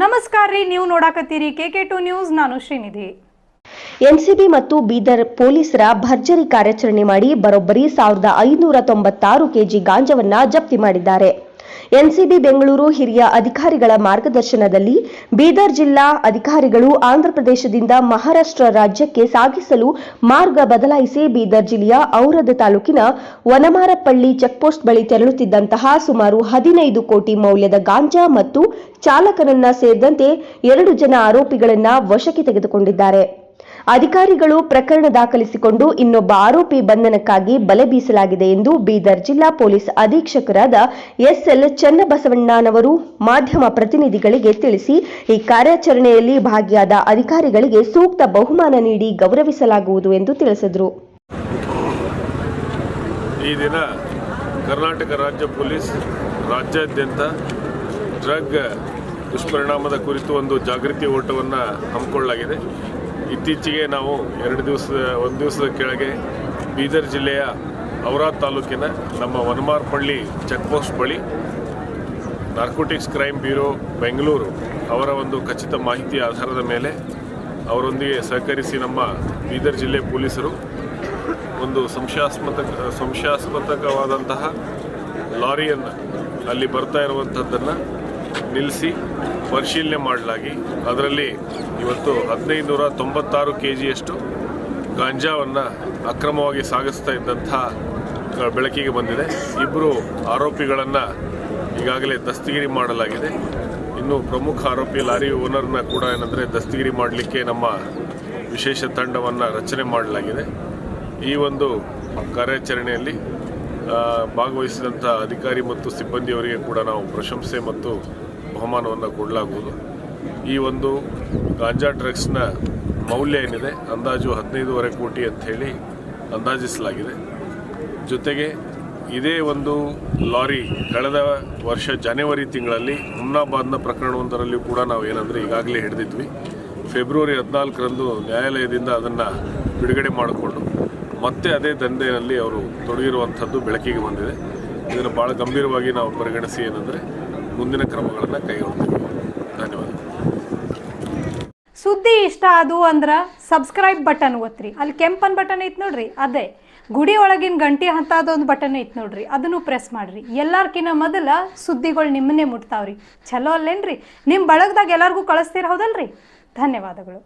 ನಮಸ್ಕಾರ ರೀ, ನೀವು ನೋಡಾಕತ್ತೀರಿ ಕೆ ಟು ನ್ಯೂಸ್, ನಾನು ಶ್ರೀನಿಧಿ. ಎನ್ಸಿಬಿ ಮತ್ತು ಬೀದರ್ ಪೊಲೀಸರ ಭರ್ಜರಿ ಕಾರ್ಯಾಚರಣೆ ಮಾಡಿ ಬರೋಬ್ಬರಿ ಸಾವಿರದ ಐನೂರ ತೊಂಬತ್ತಾರು ಕೆಜಿ ಗಾಂಜವನ್ನ ಜಪ್ತಿ ಮಾಡಿದ್ದಾರೆ. ಎನ್ಸಿಬಿ ಬೆಂಗಳೂರು ಹಿರಿಯ ಅಧಿಕಾರಿಗಳ ಮಾರ್ಗದರ್ಶನದಲ್ಲಿ ಬೀದರ್ ಜಿಲ್ಲಾ ಅಧಿಕಾರಿಗಳು ಆಂಧ್ರಪ್ರದೇಶದಿಂದ ಮಹಾರಾಷ್ಟ್ರ ರಾಜ್ಯಕ್ಕೆ ಸಾಗಿಸಲು ಮಾರ್ಗ ಬದಲಾಯಿಸಿ ಬೀದರ್ ಜಿಲ್ಲೆಯ ಔರದ ತಾಲೂಕಿನ ವನಮಾರಪಳ್ಳಿ ಚೆಕ್ಪೋಸ್ಟ್ ಬಳಿ ತೆರಳುತ್ತಿದ್ದಂತಹ ಸುಮಾರು ಹದಿನೈದು ಕೋಟಿ ಮೌಲ್ಯದ ಗಾಂಜಾ ಮತ್ತು ಚಾಲಕನನ್ನ ಸೇರಿದಂತೆ ಎರಡು ಜನ ಆರೋಪಿಗಳನ್ನ ವಶಕ್ಕೆ ತೆಗೆದುಕೊಂಡಿದ್ದಾರೆ. ಅಧಿಕಾರಿಗಳು ಪ್ರಕರಣ ದಾಖಲಿಸಿಕೊಂಡು ಇನ್ನೊಬ್ಬ ಆರೋಪಿ ಬಂಧನಕ್ಕಾಗಿ ಬಲೆ ಬೀಸಲಾಗಿದೆ ಎಂದು ಬೀದರ್ ಜಿಲ್ಲಾ ಪೊಲೀಸ್ ಅಧೀಕ್ಷಕರಾದ ಎಸ್ಎಲ್ ಚನ್ನಬಸವಣ್ಣನವರು ಮಾಧ್ಯಮ ಪ್ರತಿನಿಧಿಗಳಿಗೆ ತಿಳಿಸಿ, ಈ ಕಾರ್ಯಾಚರಣೆಯಲ್ಲಿ ಭಾಗಿಯಾದ ಅಧಿಕಾರಿಗಳಿಗೆ ಸೂಕ್ತ ಬಹುಮಾನ ನೀಡಿ ಗೌರವಿಸಲಾಗುವುದು ಎಂದು ತಿಳಿಸಿದರು. ಈ ದಿನ ಕರ್ನಾಟಕ ರಾಜ್ಯ ಪೊಲೀಸ್ ರಾಜ್ಯಾದ್ಯಂತ ಡ್ರಗ್ ದುಷ್ಪರಿಣಾಮದ ಕುರಿತು ಒಂದು ಜಾಗೃತಿ ಓಟವನ್ನು ಹಮ್ಮಿಕೊಳ್ಳಲಾಗಿದೆ. ಇತ್ತೀಚೆಗೆ ನಾವು ಎರಡು ದಿವಸ ಒಂದು ದಿವಸದ ಕೆಳಗೆ ಬೀದರ್ ಜಿಲ್ಲೆಯ ಔರಾದ್ ತಾಲೂಕಿನ ನಮ್ಮ ವನಮಾರ್ಪಳ್ಳಿ ಚೆಕ್ಪೋಸ್ಟ್ ಬಳಿ ನಾರ್ಕೋಟಿಕ್ಸ್ ಕ್ರೈಮ್ ಬ್ಯೂರೋ ಬೆಂಗಳೂರು ಅವರ ಒಂದು ಖಚಿತ ಮಾಹಿತಿ ಆಧಾರದ ಮೇಲೆ ಅವರೊಂದಿಗೆ ಸಹಕರಿಸಿ ನಮ್ಮ ಬೀದರ್ ಜಿಲ್ಲೆ ಪೊಲೀಸರು ಒಂದು ಸಂಶಯಾಸ್ಪದ ಸಂಶಯಾಸ್ಪದಕವಾದಂತಹ ಲಾರಿಯನ್ನು ಅಲ್ಲಿ ಬರ್ತಾ ಇರುವಂಥದ್ದನ್ನು ನಿಲ್ಲಿಸಿ ಪರಿಶೀಲನೆ ಮಾಡಲಾಗಿ. ಅದರಲ್ಲಿ ಇವತ್ತು ಹದಿನೈದು ನೂರ ತೊಂಬತ್ತಾರು ಕೆ ಜಿಯಷ್ಟು ಗಾಂಜಾವನ್ನು ಅಕ್ರಮವಾಗಿ ಸಾಗಿಸ್ತಾ ಇದ್ದಂಥ ಬೆಳಕಿಗೆ ಬಂದಿದೆ. ಇಬ್ಬರು ಆರೋಪಿಗಳನ್ನು ಈಗಾಗಲೇ ದಸ್ತಗಿರಿ ಮಾಡಲಾಗಿದೆ. ಇನ್ನು ಪ್ರಮುಖ ಆರೋಪಿ ಲಾರಿ ಓನರ್ನ ಕೂಡ ಏನಂದರೆ ದಸ್ತಗಿರಿ ಮಾಡಲಿಕ್ಕೆ ನಮ್ಮ ವಿಶೇಷ ತಂಡವನ್ನು ರಚನೆ ಮಾಡಲಾಗಿದೆ. ಈ ಒಂದು ಕಾರ್ಯಾಚರಣೆಯಲ್ಲಿ ಭಾಗವಹಿಸಿದಂಥ ಅಧಿಕಾರಿ ಮತ್ತು ಸಿಬ್ಬಂದಿಯವರಿಗೆ ಕೂಡ ನಾವು ಪ್ರಶಂಸೆ ಮತ್ತು ಬಹುಮಾನವನ್ನು ಕೊಡಲಾಗುವುದು. ಈ ಒಂದು ಗಾಂಜಾ ಡ್ರಗ್ಸ್ನ ಮೌಲ್ಯ ಏನಿದೆ, ಅಂದಾಜು ಹದಿನೈದೂವರೆ ಕೋಟಿ ಅಂತ ಹೇಳಿ ಅಂದಾಜಿಸಲಾಗಿದೆ. ಜೊತೆಗೆ ಇದೇ ಒಂದು ಲಾರಿ ಕಳೆದ ವರ್ಷ ಜನವರಿ ತಿಂಗಳಲ್ಲಿ ಹುಮ್ನಾಬಾದ್ನ ಪ್ರಕರಣವೊಂದರಲ್ಲಿಯೂ ಕೂಡ ನಾವು ಏನಂದರೆ ಈಗಾಗಲೇ ಹಿಡಿದಿದ್ವಿ. ಫೆಬ್ರವರಿ ಹದಿನಾಲ್ಕರಂದು ನ್ಯಾಯಾಲಯದಿಂದ ಅದನ್ನು ಬಿಡುಗಡೆ ಮಾಡಿಕೊಂಡು ಮತ್ತೆ ಅದೇ ದಂಧೆಯಲ್ಲಿ ಅವರು ತೊಡಗಿರುವಂಥದ್ದು ಬೆಳಕಿಗೆ ಬಂದಿದೆ. ಇದನ್ನು ಭಾಳ ಗಂಭೀರವಾಗಿ ನಾವು ಪರಿಗಣಿಸಿ ಏನಂದರೆ ಮುಂದಿನ ಕ್ರಮಗಳನ್ನು ಕೈಗೊಳ್ತೀವಿ. ಧನ್ಯವಾದ. ಸುದ್ದಿ ಇಷ್ಟ ಅದು ಅಂದ್ರೆ ಸಬ್ಸ್ಕ್ರೈಬ್ ಬಟನ್ ಒತ್ರಿ. ಅಲ್ಲಿ ಕೆಂಪನ್ ಬಟನ್ ಐತ್ ನೋಡ್ರಿ, ಅದೇ. ಗುಡಿ ಒಳಗಿನ ಗಂಟೆ ಹಂತದೊಂದು ಬಟನ್ ಐತ್ ನೋಡ್ರಿ, ಅದನ್ನು ಪ್ರೆಸ್ ಮಾಡ್ರಿ. ಎಲ್ಲಾರ್ಕಿನ್ನ ಮೊದಲ ಸುದ್ದಿಗಳು ನಿಮ್ಮನ್ನೇ ಮುಟ್ತಾವ್ರಿ. ಚಲೋ ಅಲ್ಲೇನ್ರಿ? ನಿಮ್ಮ ಬಳಗದಾಗ ಎಲ್ಲಾರ್ಗೂ ಕಳಿಸ್ತೀರ ಹೌದಲ್ರಿ? ಧನ್ಯವಾದಗಳು.